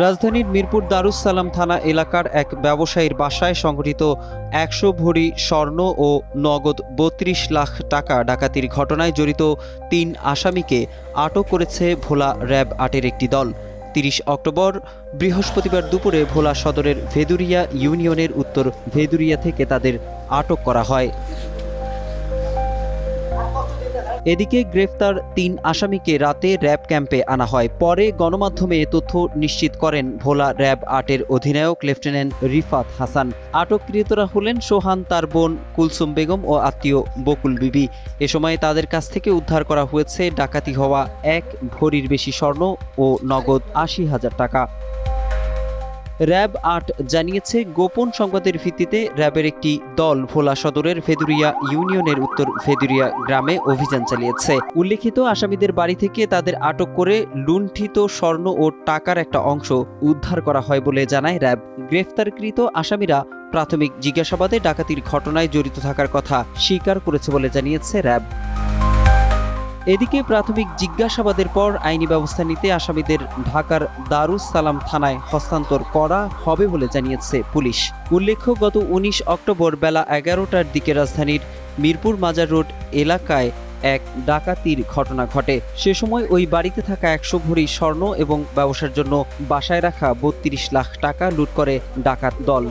রাজধানীর মিরপুর দারুস সালাম থানা এলাকার এক ব্যবসায়ীর বাসায় সংঘটিত একশো ভরি স্বর্ণ ও নগদ বত্রিশ লাখ টাকা ডাকাতির ঘটনায় জড়িত তিন আসামিকে আটক করেছে ভোলা র্যাব আটের একটি দল। তিরিশ অক্টোবর বৃহস্পতিবার দুপুরে ভোলা সদরের ভেদুরিয়া ইউনিয়নের উত্তর ভেদুরিয়া থেকে তাদের আটক করা হয়। এদিকে গ্রেফতার তিন আসামিকে রাতে র্যাব ক্যাম্পে আনা হয়। পরে গণমাধ্যমে তথ্য নিশ্চিত করেন ভোলা র্যাব আটের অধিনায়ক লেফটেন্যান্ট রিফাত হাসান। আটককৃতরা হলেন সোহান, তার বোন কুলসুম বেগম ও আত্মীয় বকুল বিবি। এ সময় তাদের কাছ থেকে উদ্ধার করা হয়েছে ডাকাতি হওয়া এক ভরির বেশি স্বর্ণ ও নগদ আশি হাজার টাকা। র্যাব আট জানিয়েছে, গোপন সংবাদের ভিত্তিতে র্যাবের একটি দল ভোলা সদরের ফেদুরিয়া ইউনিয়নের উত্তর ফেদুরিয়া গ্রামে অভিযান চালিয়েছে। উল্লেখিত, আসামিদের বাড়ি থেকে তাদের আটক করে লুণ্ঠিত স্বর্ণ ও টাকার একটা অংশ উদ্ধার করা হয় বলে জানায় র্যাব। গ্রেফতারকৃত আসামিরা প্রাথমিক জিজ্ঞাসাবাদে ডাকাতির ঘটনায় জড়িত থাকার কথা স্বীকার করেছে বলে জানিয়েছে র্যাব। এদিকে প্রাথমিক জিজ্ঞাসাবাদের পর আইনি ব্যবস্থা নিতে আসামিদের ঢাকার দারুস সালাম থানায় হস্তান্তর করা হবে বলে জানিয়েছে পুলিশ। উল্লেখ্য, গত উনিশ অক্টোবর বেলা এগারোটার দিকে রাজধানীর মিরপুর মাজার রোড এলাকায় এক ডাকাতির ঘটনা ঘটে। সে সময় ওই বাড়িতে থাকা একশো ভরি স্বর্ণ এবং ব্যবসার জন্য বাসায় রাখা বত্রিশ লাখ টাকা লুট করে ডাকাত দল।